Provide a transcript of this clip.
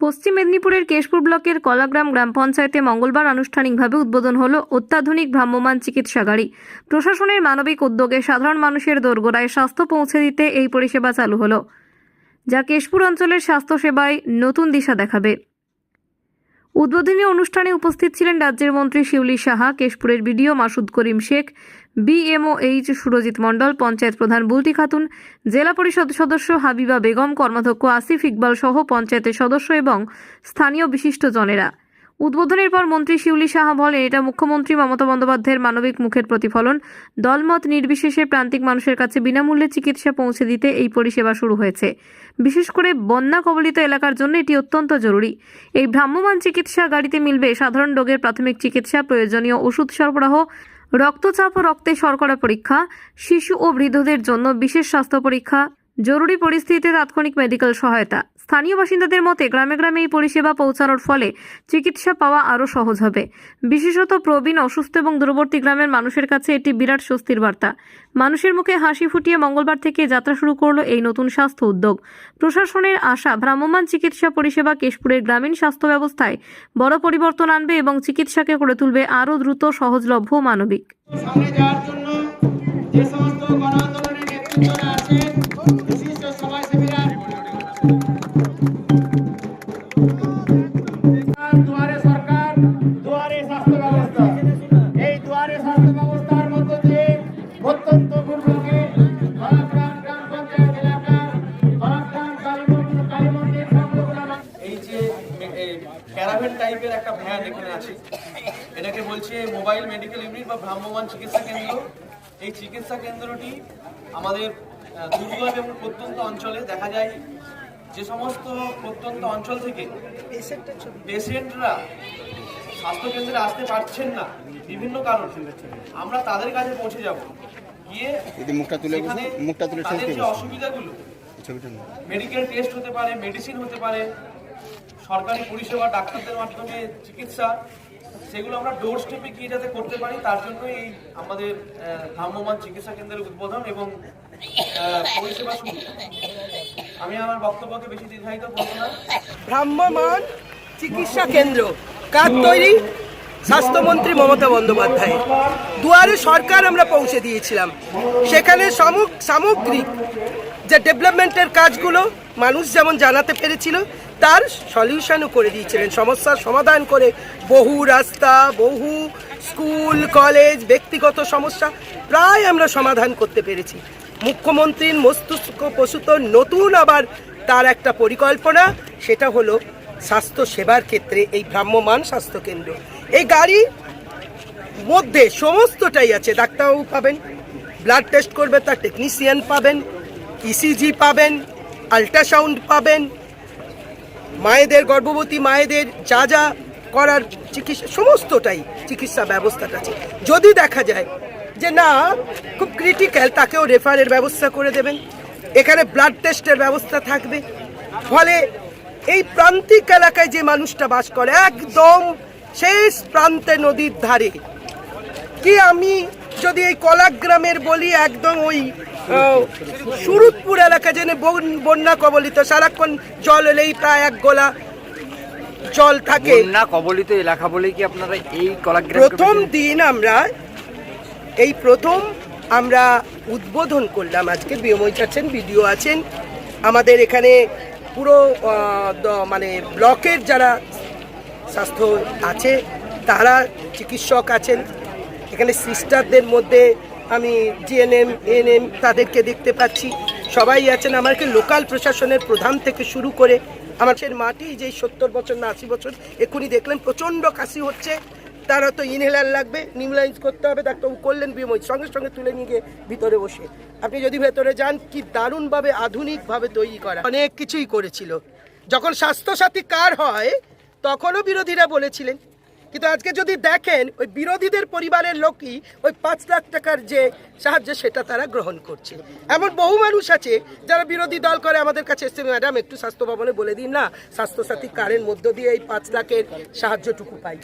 পশ্চিম মেদিনীপুরের কেশপুর ব্লকের কলাগ্রাম গ্রাম পঞ্চায়েতে মঙ্গলবার আনুষ্ঠানিকভাবে উদ্বোধন হল অত্যাধুনিক ভ্রাম্যমান চিকিৎসা গাড়ি। প্রশাসনের মানবিক উদ্যোগে সাধারণ মানুষের দোরগোড়ায় স্বাস্থ্য পৌঁছে দিতে এই পরিষেবা চালু হল, যা কেশপুর অঞ্চলের স্বাস্থ্যসেবায় নতুন দিশা দেখাবে। উদ্বোধনী অনুষ্ঠানে উপস্থিত ছিলেন রাজ্যের মন্ত্রী Shiuli Saha, কেশপুরের BDO Masud Karim Sheikh BMO H Surajit Mondal, panchayat প্রধান বুলটি খাতুন, জেলা পরিষদ সদস্য হাবিবা বেগম, কর্মাধ্যক্ষ আসিফ ইকবাল সহ পঞ্চায়েতের সদস্য এবং স্থানীয় বিশিষ্টজনেরা উদ্বোধনের পর মন্ত্রী শিউলি সাহা বলেন, এটা মুখ্যমন্ত্রী মমতা বন্দ্যোপাধ্যায়ের মানবিক মুখের প্রতিফলন। দলমত নির্বিশেষে প্রান্তিক মানুষের কাছে বিনামূল্যে চিকিৎসা পৌঁছে দিতে এই পরিষেবা শুরু হয়েছে। বিশেষ করে বন্যা কবলিত এলাকার জন্য এটি অত্যন্ত জরুরি। এই ভ্রাম্যমাণ চিকিৎসা গাড়িতে মিলবে সাধারণ রোগের প্রাথমিক চিকিৎসা, প্রয়োজনীয় ওষুধ সরবরাহ, রক্তচাপ ও রক্তে শর্করা পরীক্ষা, শিশু ও বৃদ্ধদের জন্য বিশেষ স্বাস্থ্য পরীক্ষা জরুরি পরিস্থিতিতে তাৎক্ষণিক মেডিকেল সহায়তা। স্থানীয় বাসিন্দাদের মতে, গ্রামে গ্রামে এই পরিষেবা পৌঁছানোর ফলে চিকিৎসা পাওয়া আরও সহজ হবে। বিশেষত প্রবীণ, অসুস্থ এবং দূরবর্তী গ্রামের মানুষের কাছে এটি বিরাট স্বস্তির বার্তা। মানুষের মুখে হাসি ফুটিয়ে মঙ্গলবার থেকে যাত্রা শুরু করল এই নতুন স্বাস্থ্য উদ্যোগ। প্রশাসনের আশা, ভ্রাম্যমাণ চিকিৎসা পরিষেবা কেশপুরের গ্রামীণ স্বাস্থ্য ব্যবস্থায় বড় পরিবর্তন আনবে এবং চিকিৎসাকে করে তুলবে আরও দ্রুত, সহজলভ্য মানবিক। এটাকে বলছে মোবাইল মেডিকেল ইউনিট বা ভ্রাম্যমান চিকিৎসা কেন্দ্র। এই চিকিৎসা কেন্দ্রটি আমাদের দুর্গম এবং প্রত্যন্ত অঞ্চলে দেখা যায়। যে সমস্ত প্রত্যন্ত অঞ্চল থেকে পেশেন্টরা স্বাস্থ্যকেন্দ্রে আসতে পারছেন না বিভিন্ন কারণ। আমরা তাদের কাছে পৌঁছে যাব। গিয়ে মুখটা তুলে মুখটা তুলে তাদের যে অসুবিধাগুলো মেডিকেল টেস্ট হতে পারে মেডিসিন হতে পারে সরকারি পরিষেবা ডাক্তারদের মাধ্যমে চিকিৎসা সেগুলো আমরা ডোর স্টেপে গিয়ে যাতে করতে পারি তার জন্য এই আমাদের আহ, ভ্রাম্যমাণ চিকিৎসা কেন্দ্রের উদ্বোধন এবং পরিষেবা শুরু। আমি আমার বক্তব্যকে বেশি দীর্ঘায়িত করব না। ভ্রাম্যমান চিকিৎসা কেন্দ্র কার তৈরি স্বাস্থ্যমন্ত্রী মমতা বন্দ্যোপাধ্যায়। দুয়ারে সরকার আমরা পৌঁছে দিয়েছিলাম। সেখানে সামগ্রিক যে ডেভেলপমেন্টের কাজগুলো মানুষ যেমন জানাতে পেরেছিল তার সলিউশনও করে দিয়েছিলেন। সমস্যার সমাধান করে বহু রাস্তা, বহু স্কুল, কলেজ, ব্যক্তিগত সমস্যা প্রায় আমরা সমাধান করতে পেরেছি। মুখ্যমন্ত্রীর মস্তিষ্ক প্রসূত নতুন আবার তার একটা পরিকল্পনা, সেটা হলো স্বাস্থ্য সেবার ক্ষেত্রে এই ভ্রাম্যমান স্বাস্থ্যকেন্দ্র। এই গাড়ি মধ্যে সমস্তটাই আছে ডাক্তারবাবু পাবেন ব্লাড টেস্ট করবে তার টেকনিশিয়ান পাবেন ইসিজি পাবেন আল্ট্রাসাউন্ড পাবেন মায়েদের গর্ভবতী মায়েদের যা যা করার চিকিৎসা, সমস্তটাই চিকিৎসা ব্যবস্থাটা আছে যদি দেখা যায় যে না, খুব ক্রিটিক্যাল তাকেও রেফারের ব্যবস্থা করে দেবেন। এখানে ব্লাড টেস্টের ব্যবস্থা থাকবে। ফলে এই প্রান্তিক এলাকায় যে মানুষটা বাস করে, একদম শেষ প্রান্তে নদীর ধারে। কি আমি যদি এই কলাগ্রামের বলি একদম ওই আহ, সুরুৎপুর এলাকা যেন বন- বন্যা কবলিত সারাক্ষণ জল এলেই প্রায় এক গোলা জল থাকে। বন্যা কবলিত এলাকা বলেই কি আপনারা এই কলাগ্রাম প্রথম দিন আমরা এই প্রথম আমরা উদ্বোধন করলাম। আজকে বিএমওই আছেন বিডিও আছেন। আমাদের এখানে পুরো মানে ব্লকের যারা স্বাস্থ্য আছে তারা চিকিৎসক আছেন। এখানে সিস্টারদের মধ্যে আমি জিএনএম এএনএম তাদেরকে দেখতে পাচ্ছি। সবাই আছেন আমাকে লোকাল প্রশাসনের প্রধান থেকে শুরু করে। আমার সে মাটি যে সত্তর বছর না আশি বছর, এক্ষুনি দেখলেন প্রচণ্ড কাশি হচ্ছে। তার হয়তো ইনহেলার লাগবে নিমলাইজ করতে হবে, ডাক্তারবাবু করলেন বিময় সঙ্গে সঙ্গে তুলে নিয়ে গিয়ে ভিতরে বসে। আপনি যদি ভেতরে যান, কি দারুণভাবে আধুনিকভাবে তৈরি করা। অনেক কিছুই করেছিল। যখন স্বাস্থ্যসাথী কার হয়, তখনও বিরোধীরা বলেছিলেন কিন্তু আজকে যদি দেখেন, ওই বিরোধীদের পরিবারের লোকই ওই পাঁচ লাখ টাকার যে সাহায্য, সেটা তারা গ্রহণ করছে। এমন বহু মানুষ আছে যারা বিরোধী দল করে। আমাদের কাছে এসছে, ম্যাডাম, একটু স্বাস্থ্য ভবনে বলে দিন না, স্বাস্থ্যসাথী কারের মধ্য দিয়ে এই পাঁচ লাখের সাহায্যটুকু পাই।